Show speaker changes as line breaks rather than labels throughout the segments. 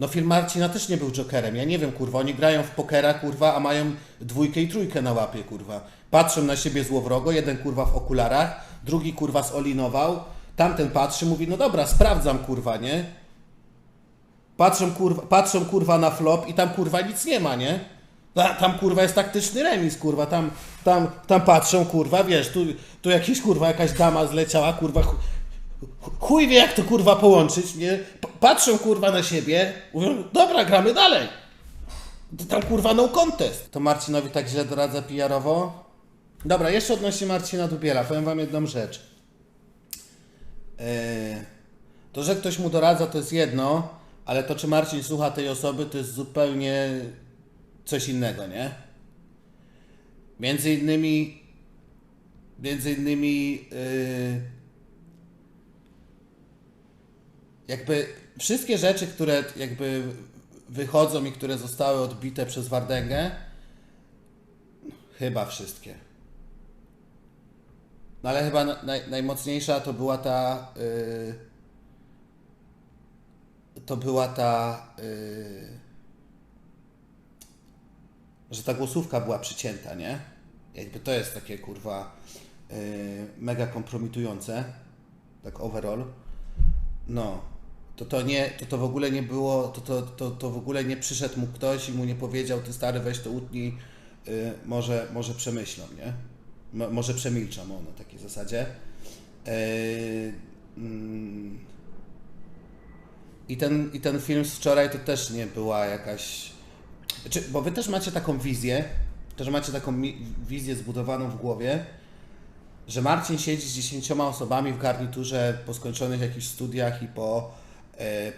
No film Marcina też nie był Jokerem. Ja nie wiem, kurwa, oni grają w pokera, kurwa, a mają dwójkę i trójkę na łapie, kurwa. Patrzą na siebie złowrogo, jeden kurwa w okularach, drugi kurwa zolinował, tamten patrzy, mówi, no dobra, sprawdzam, kurwa, nie? Patrzą kurwa, patrzą kurwa na flop i tam kurwa nic nie ma, nie? Ta- Tam kurwa jest taktyczny remis, kurwa, tam, tam, tam patrzą, kurwa, wiesz, tu, tu jakiś kurwa, jakaś dama zleciała, kurwa, chuj wie jak to kurwa połączyć, nie? Patrzą kurwa na siebie, mówią, dobra, gramy dalej. Tam kurwa no contest. To Marcinowi tak źle doradza PR-owo? Dobra, jeszcze odnośnie Marcina Dubiela, powiem wam jedną rzecz. Yy, to, że ktoś mu doradza, to jest jedno, ale to, czy Marcin słucha tej osoby, to jest zupełnie coś innego, nie? Między innymi, między innymi, yy, jakby wszystkie rzeczy, które jakby wychodzą i które zostały odbite przez Wardęgę, chyba wszystkie. No ale chyba na- naj, najmocniejsza to była ta. Yy, to była ta. Yy, że ta głosówka była przycięta, nie? Jakby to jest takie kurwa yy, mega kompromitujące, tak overall. No, to to nie, to to w ogóle nie było, to, to, to, to w ogóle nie przyszedł mu ktoś i mu nie powiedział, ty stary weź to utnij, yy, może, może przemyślą, nie? Mo, może przemilczą, o, na takiej zasadzie. Yy, mm, i ten, I ten film z wczoraj to też nie była jakaś. Bo wy też macie taką wizję, też macie taką mi- wizję zbudowaną w głowie, że Marcin siedzi z dziesięcioma osobami w garniturze po skończonych jakichś studiach i po, e,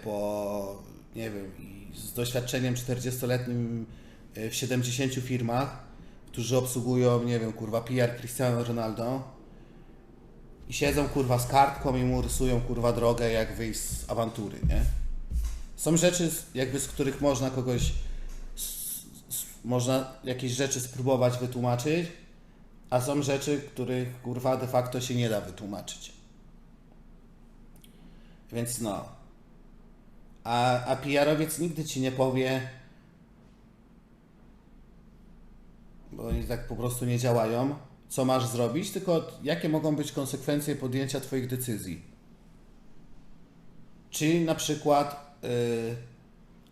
po nie wiem, z doświadczeniem 40-letnim e, w 70 firmach, którzy obsługują, nie wiem, kurwa, PR Cristiano Ronaldo i siedzą, kurwa, z kartką i mu rysują, kurwa, drogę, jak wyjść z awantury, nie? Są rzeczy, z- jakby z których można kogoś, s- s- można jakieś rzeczy spróbować wytłumaczyć, a są rzeczy, których kurwa de facto się nie da wytłumaczyć. Więc no. A, a PR-owiec nigdy ci nie powie, bo oni tak po prostu nie działają, co masz zrobić, tylko jakie mogą być konsekwencje podjęcia Twoich decyzji. Czyli na przykład, yy,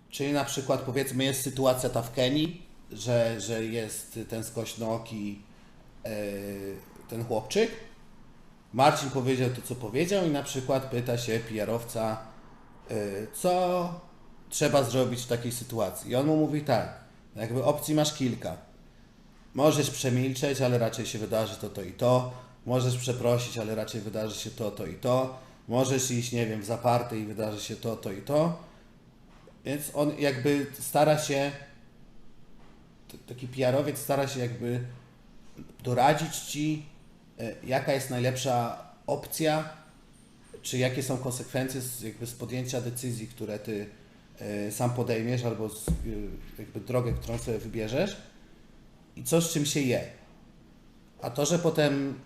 czyli na przykład powiedzmy jest sytuacja ta w Kenii, że, że jest ten skośnooki yy, ten chłopczyk. Marcin powiedział to, co powiedział i na przykład pyta się yy, co trzeba zrobić w takiej sytuacji. I on mu mówi tak, jakby opcji masz kilka. Możesz przemilczeć, ale raczej się wydarzy to, to i to. Możesz przeprosić, ale raczej wydarzy się to, to i to. Możesz iść, nie wiem, w zaparte i wydarzy się to, to i to. Więc on jakby stara się, taki PR-owiec stara się jakby doradzić Ci, e, jaka jest najlepsza opcja, czy jakie są konsekwencje z, jakby z podjęcia decyzji, które Ty e, sam podejmiesz, albo z, e, jakby drogę, którą sobie wybierzesz i co z czym się je. A to, że potem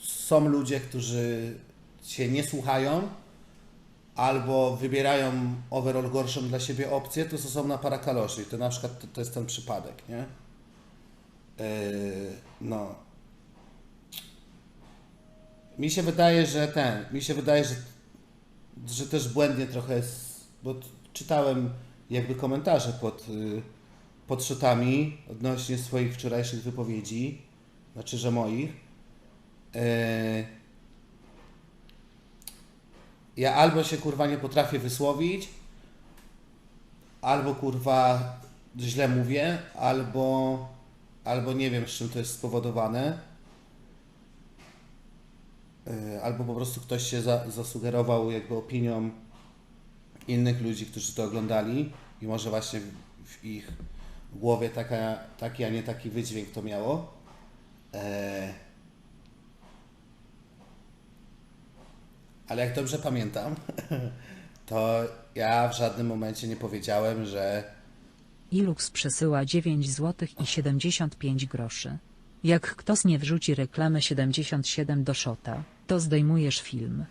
są ludzie, którzy się nie słuchają albo wybierają overall gorszą dla siebie opcję, to są osobna para kaloszy. I to na przykład to, to jest ten przypadek, nie? Yy, no. Mi się wydaje, że ten, mi się wydaje, że, że też błędnie trochę, jest, bo czytałem jakby komentarze pod, y, pod odnośnie swoich wczorajszych wypowiedzi, znaczy, że moich. Yy, ja albo się kurwa nie potrafię wysłowić, albo kurwa źle mówię, albo, albo nie wiem z czym to jest spowodowane. Yy, Albo po prostu ktoś się za, zasugerował jakby opinią innych ludzi, którzy to oglądali i może właśnie w, ich głowie taka, taki, a nie taki wydźwięk to miało. Eee, ale jak dobrze pamiętam, to ja w żadnym momencie nie powiedziałem, że
Ilux przesyła 9 zł i 75 groszy. Jak ktoś nie wrzuci reklamy 77 do szota, to zdejmujesz film.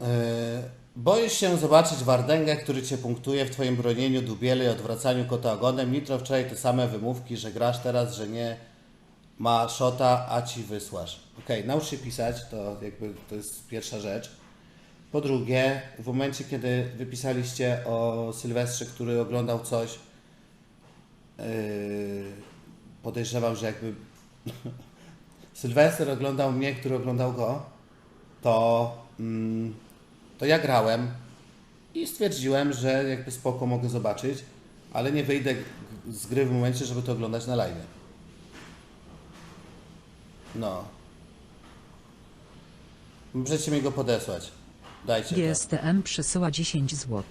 Yy, boisz się zobaczyć Wardęgę, który cię punktuje w twoim bronieniu dubiele i odwracaniu kota ogonem. Nitro wczoraj te same wymówki, że grasz teraz, że nie ma szota, a ci wysłasz. Okej, okay, naucz się pisać, to jakby to jest pierwsza rzecz. Po drugie, w momencie, kiedy wypisaliście o Sylwestrze, który oglądał coś, yy, podejrzewam, że jakby Sylwester oglądał mnie, który oglądał go, to, mm, to ja grałem i stwierdziłem, że jakby spoko mogę zobaczyć, ale nie wyjdę z gry w momencie, żeby to oglądać na live. No. Możecie mi go podesłać. Dajcie.
GSTM przesyła 10 zł.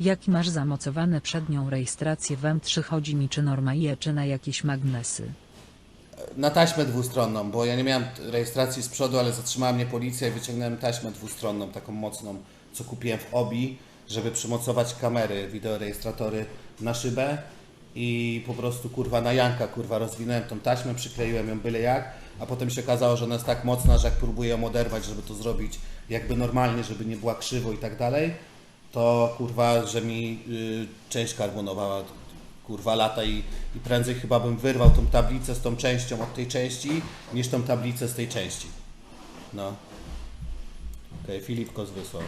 Jaki masz zamocowane przednią rejestrację w M3 chodzi mi czy normalnie czy na jakieś magnesy?
Na taśmę dwustronną, bo ja nie miałem rejestracji z przodu, ale zatrzymała mnie policja i wyciągnąłem taśmę dwustronną, taką mocną, co kupiłem w OBI, żeby przymocować kamery, wideorejestratory na szybę i po prostu kurwa na Janka kurwa rozwinąłem tą taśmę, przykleiłem ją byle jak, a potem się okazało, że ona jest tak mocna, że jak próbuję ją oderwać, żeby to zrobić jakby normalnie, żeby nie była krzywo i tak dalej, to kurwa, że mi y, część karbonowa kurwa lata i, i prędzej chyba bym wyrwał tą tablicę z tą częścią od tej części, niż tą tablicę z tej części. No. Okej, Filip Kos wysłał.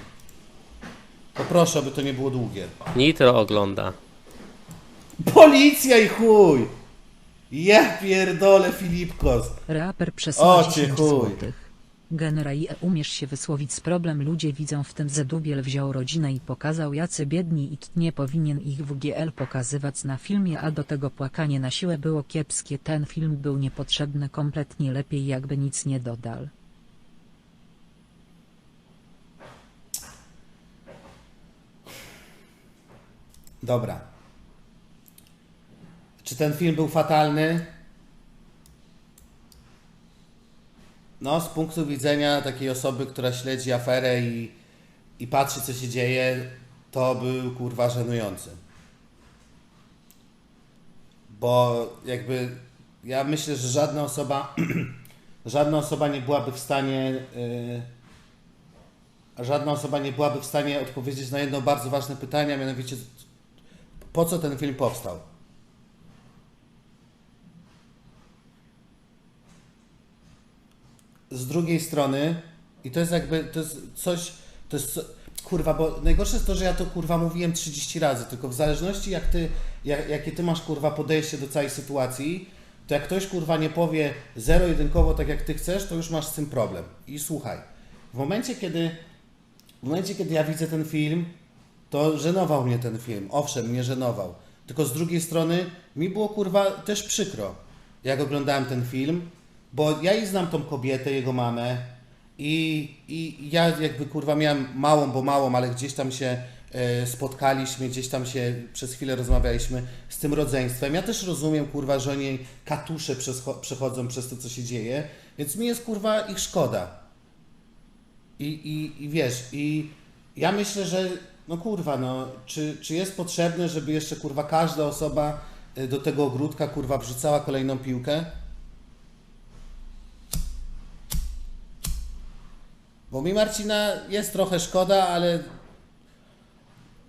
Poproszę, aby to nie było długie.
Nitro ogląda.
Policja i chuj! Ja pierdolę Filipkos.
Raper przesyła
O, cię
10
chuj.
zł. Generaj e umiesz się wysłowić z problem ludzie widzą w tym Zedubiel wziął rodzinę i pokazał jacy biedni i t nie powinien ich WGL pokazywać na filmie a do tego płakanie na siłę było kiepskie ten film był niepotrzebny kompletnie lepiej jakby nic nie dodal.
Dobra. Czy ten film był fatalny? No, z punktu widzenia takiej osoby, która śledzi aferę i, i patrzy, co się dzieje, to był kurwa żenujący. Bo jakby ja myślę, że żadna osoba, żadna osoba nie byłaby w stanie. Yy, żadna osoba nie byłaby w stanie odpowiedzieć na jedno bardzo ważne pytanie, a mianowicie po co ten film powstał? Z drugiej strony, i to jest jakby, to jest coś, to jest, kurwa, bo najgorsze jest to, że ja to kurwa mówiłem 30 razy, tylko w zależności jak ty, jak, jakie ty masz kurwa podejście do całej sytuacji, to jak ktoś kurwa nie powie zero-jedynkowo tak jak ty chcesz, to już masz z tym problem. I słuchaj, w momencie kiedy, w momencie kiedy ja widzę ten film, to żenował mnie ten film. Owszem, mnie żenował. Tylko z drugiej strony mi było kurwa też przykro, jak oglądałem ten film, bo ja i znam tą kobietę, jego mamę i, i ja jakby kurwa miałem małą, bo małą, ale gdzieś tam się e, spotkaliśmy, gdzieś tam się przez chwilę rozmawialiśmy z tym rodzeństwem. Ja też rozumiem kurwa, że oni katusze przechodzą przez to, co się dzieje, więc mi jest kurwa ich szkoda. I, i, I wiesz, i ja myślę, że no kurwa, no, czy, czy jest potrzebne, żeby jeszcze kurwa każda osoba y, do tego ogródka kurwa wrzucała kolejną piłkę? Bo mi Marcina jest trochę szkoda, ale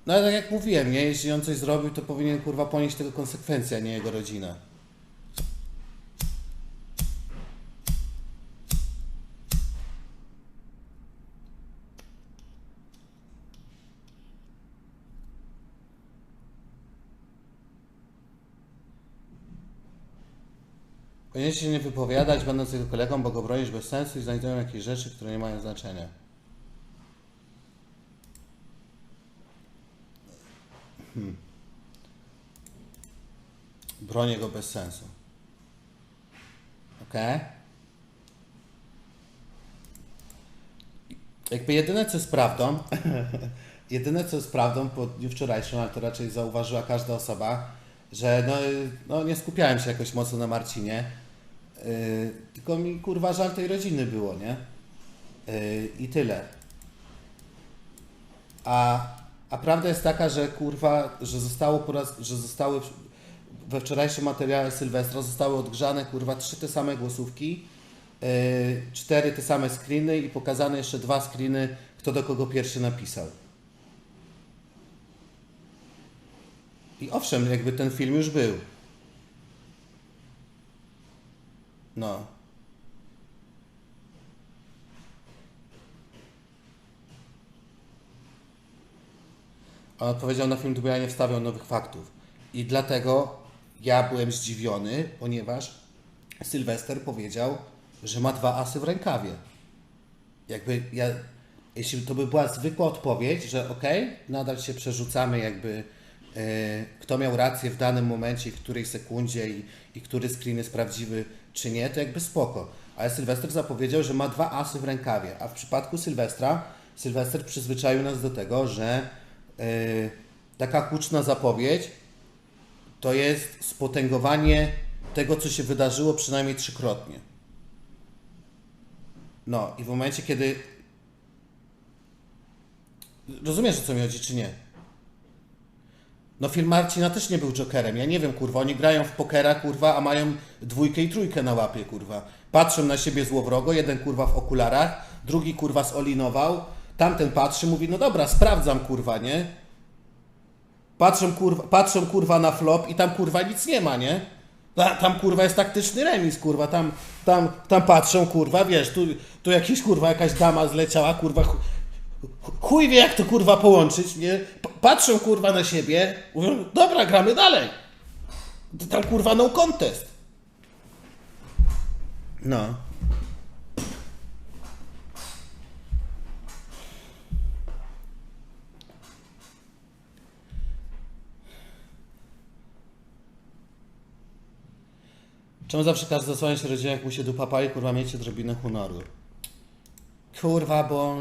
no ale tak jak mówiłem, nie, jeśli on coś zrobił, to powinien kurwa ponieść tego konsekwencje, a nie jego rodzina. Powinien się nie wypowiadać, będąc jego kolegą, bo go bronisz bez sensu i znajdują jakieś rzeczy, które nie mają znaczenia. Hmm. Bronię go bez sensu. Okej? Jakby jedyne co jest prawdą, jedyne co jest prawdą po dniu wczorajszym, ale to raczej zauważyła każda osoba, że no, no nie skupiałem się jakoś mocno na Marcinie, yy, tylko mi kurwa żal tej rodziny było, nie? Yy, I tyle. A, a prawda jest taka, że kurwa, że zostało po raz, że zostały we wczorajszym materiale Sylwestra zostały odgrzane kurwa trzy te same głosówki, yy, cztery te same screeny i pokazane jeszcze dwa screeny, kto do kogo pierwszy napisał. I owszem, jakby ten film już był. No. On odpowiedział na film, bo ja nie wstawiał nowych faktów. I dlatego ja byłem zdziwiony, ponieważ Sylwester powiedział, że ma dwa asy w rękawie. Jakby ja, jeśli to by była zwykła odpowiedź, że okej, nadal się przerzucamy jakby kto miał rację w danym momencie, w której sekundzie i, i który screen jest prawdziwy czy nie, to jakby spoko. Ale Sylwester zapowiedział, że ma dwa asy w rękawie, a w przypadku Sylwestra, Sylwester przyzwyczaił nas do tego, że e, taka huczna zapowiedź to jest spotęgowanie tego, co się wydarzyło przynajmniej trzykrotnie. No i w momencie, kiedy. Rozumiesz, o co mi chodzi, czy nie? No film Marcina też nie był Jokerem. Ja nie wiem, kurwa. Oni grają w pokera, kurwa, a mają dwójkę i trójkę na łapie, kurwa. Patrzą na siebie złowrogo, jeden kurwa w okularach, drugi kurwa zolinował, tamten patrzy, mówi, no dobra, sprawdzam, kurwa, nie? Patrzą kurwa, patrzą kurwa na flop i tam kurwa nic nie ma, nie? Ta- Tam kurwa jest taktyczny remis, kurwa, tam, tam, tam patrzą, kurwa, wiesz, tu, tu jakiś kurwa, jakaś dama zleciała, kurwa, chu- chuj wie jak to kurwa połączyć, nie? Patrzą kurwa na siebie, mówią, dobra, gramy dalej. Tam kurwa no contest. No. Czemu zawsze każdy zasłania się rodzinie, jak mu się dupa pali, kurwa, miejcie odrobinę honoru? Kurwa, bo...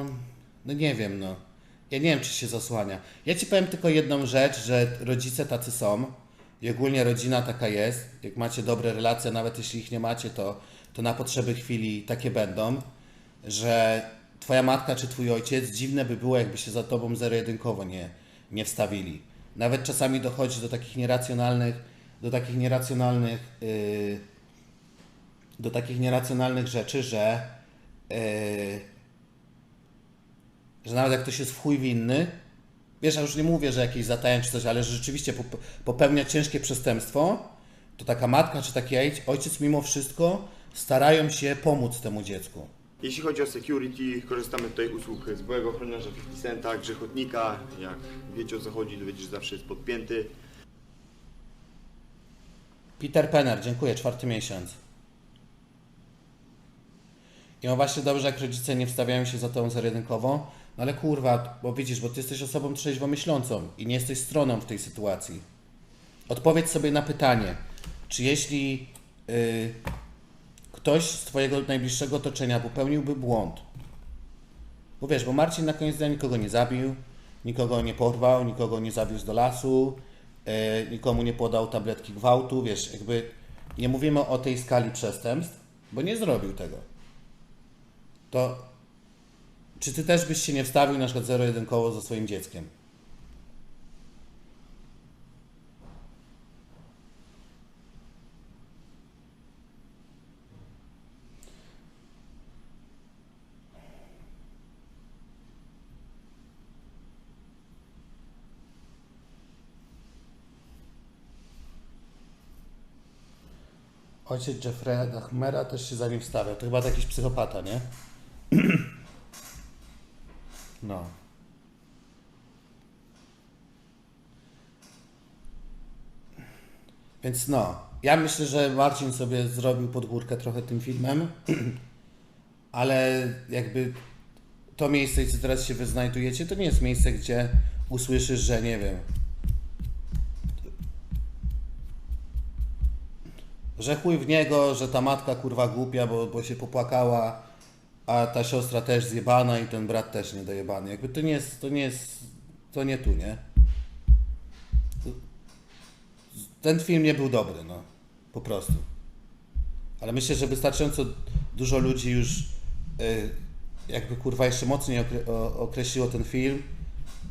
No nie wiem, no. Ja nie wiem, czy się zasłania. Ja ci powiem tylko jedną rzecz, że rodzice tacy są i ogólnie rodzina taka jest. Jak macie dobre relacje, nawet jeśli ich nie macie, to, to na potrzeby chwili takie będą, że twoja matka czy twój ojciec, dziwne by było, jakby się za tobą zero-jedynkowo nie, nie wstawili. Nawet czasami dochodzi do takich nieracjonalnych, do takich nieracjonalnych, yy, do takich nieracjonalnych rzeczy, że yy, że nawet jak ktoś jest w chuj winny, wiesz, ja już nie mówię, że jakiś zatajem czy coś, ale że rzeczywiście pop- popełnia ciężkie przestępstwo, to taka matka czy taki ojc- ojciec mimo wszystko starają się pomóc temu dziecku.
Jeśli chodzi o security, korzystamy tutaj usług z byłego ochroniarza 50 Centa, grzechotnika. Jak wiecie o co chodzi, to wiecie, że zawsze jest podpięty.
Peter Penner, dziękuję, czwarty miesiąc. I no właśnie dobrze, jak rodzice nie wstawiają się za tą zero-jedynkową, no ale kurwa, bo widzisz, bo ty jesteś osobą trzeźwo myślącą i nie jesteś stroną w tej sytuacji. Odpowiedz sobie na pytanie, czy jeśli y, ktoś z twojego najbliższego otoczenia popełniłby błąd, bo wiesz, bo Marcin na koniec dnia nikogo nie zabił, nikogo nie porwał, nikogo nie zawiózł do lasu, e, nikomu nie podał tabletki gwałtu, wiesz, jakby nie mówimy o tej skali przestępstw, bo nie zrobił tego. To czy ty też byś się nie wstawił na przykład zero-jedynkowo ze swoim dzieckiem? Ojciec Jeffrey'a Dahmera też się za nim wstawia. To chyba jakiś psychopata, nie? No. Więc no, ja myślę, że Marcin sobie zrobił podgórkę trochę tym filmem, ale jakby to miejsce, gdzie teraz się wy znajdujecie, to nie jest miejsce, gdzie usłyszysz, że nie wiem, że chuj w niego, że ta matka kurwa głupia, bo, bo się popłakała, a ta siostra też zjebana i ten brat też niedojebany. Jakby to nie jest, to nie jest, to nie tu, nie? Ten film nie był dobry, no. Po prostu. Ale myślę, że wystarczająco dużo ludzi już y, jakby kurwa jeszcze mocniej określiło ten film,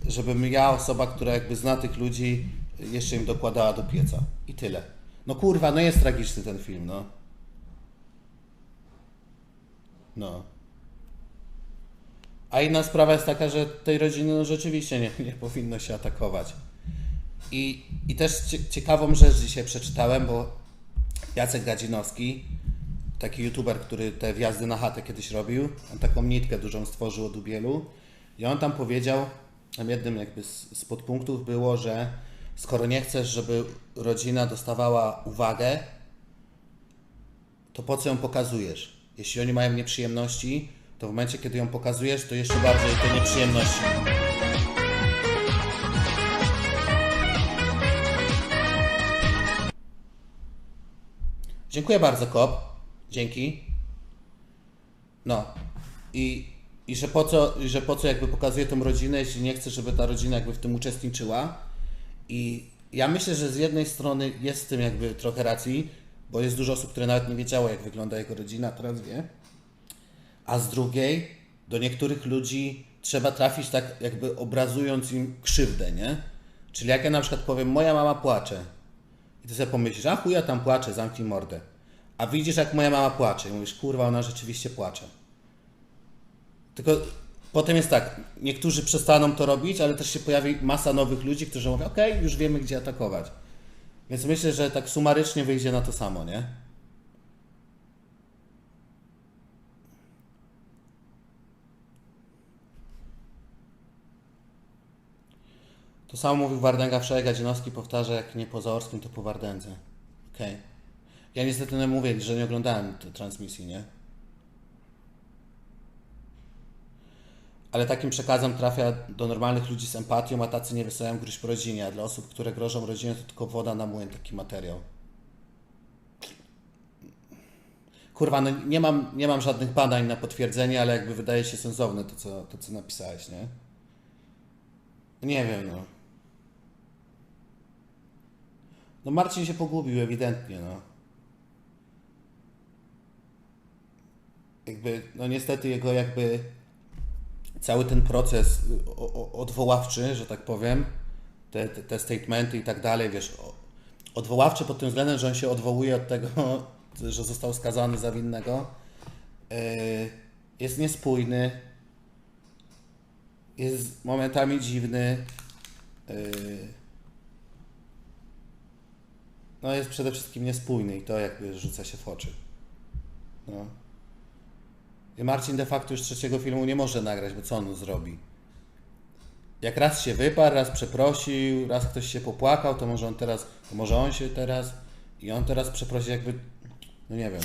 żebym ja, osoba, która jakby zna tych ludzi, jeszcze im dokładała do pieca. I tyle. No kurwa, no jest tragiczny ten film, no. No. A inna sprawa jest taka, że tej rodziny no rzeczywiście nie, nie powinno się atakować. I, I też cie, ciekawą rzecz dzisiaj przeczytałem, bo Jacek Gadzinowski, taki youtuber, który te wjazdy na chatę kiedyś robił, on taką nitkę dużą stworzył o Dubielu i on tam powiedział, tam jednym jakby z, z podpunktów było, że skoro nie chcesz, żeby rodzina dostawała uwagę, to po co ją pokazujesz? Jeśli oni mają nieprzyjemności, to w momencie, kiedy ją pokazujesz, to jeszcze bardziej te nieprzyjemności. Dziękuję bardzo, Kop. Dzięki. No. I, i że, po co, że po co jakby pokazuje tą rodzinę, jeśli nie chce, żeby ta rodzina jakby w tym uczestniczyła. I ja myślę, że z jednej strony jest w tym jakby trochę racji, bo jest dużo osób, które nawet nie wiedziało, jak wygląda jego rodzina, teraz wie. A z drugiej, do niektórych ludzi trzeba trafić tak jakby obrazując im krzywdę, nie? Czyli jak ja na przykład powiem, moja mama płacze, i ty sobie pomyślisz, a chuja tam płacze, zamknij mordę. A widzisz, jak moja mama płacze i mówisz, kurwa, ona rzeczywiście płacze. Tylko potem jest tak, niektórzy przestaną to robić, ale też się pojawi masa nowych ludzi, którzy mówią, okej, już wiemy, gdzie atakować. Więc myślę, że tak sumarycznie wyjdzie na to samo, nie? To samo mówił Wardęga wczoraj, Gadzianowski powtarza, jak nie po Zaorskim, to po Wardędze. Okej. Ja niestety nie mówię, że nie oglądałem transmisji, nie? Ale takim przekazem trafia do normalnych ludzi z empatią, a tacy nie wysyłają gruźb rodzinie, a dla osób, które grożą rodzinie, to tylko woda na młyn taki materiał. Kurwa, no nie mam, nie mam żadnych badań na potwierdzenie, ale jakby wydaje się sensowne to, co, to, co napisałeś, nie? Nie wiem, no. No Marcin się pogubił ewidentnie, no. Jakby, no niestety jego jakby cały ten proces odwoławczy, że tak powiem, te, te, te statementy i tak dalej, wiesz, odwoławczy pod tym względem, że on się odwołuje od tego, że został skazany za winnego, yy, jest niespójny, jest momentami dziwny. No jest przede wszystkim niespójny i to jakby rzuca się w oczy. No. I Marcin de facto już trzeciego filmu nie może nagrać, bo co on zrobi? Jak raz się wyparł, raz przeprosił, raz ktoś się popłakał, to może on teraz, to może on się teraz i on teraz przeprosi jakby, no nie wiem.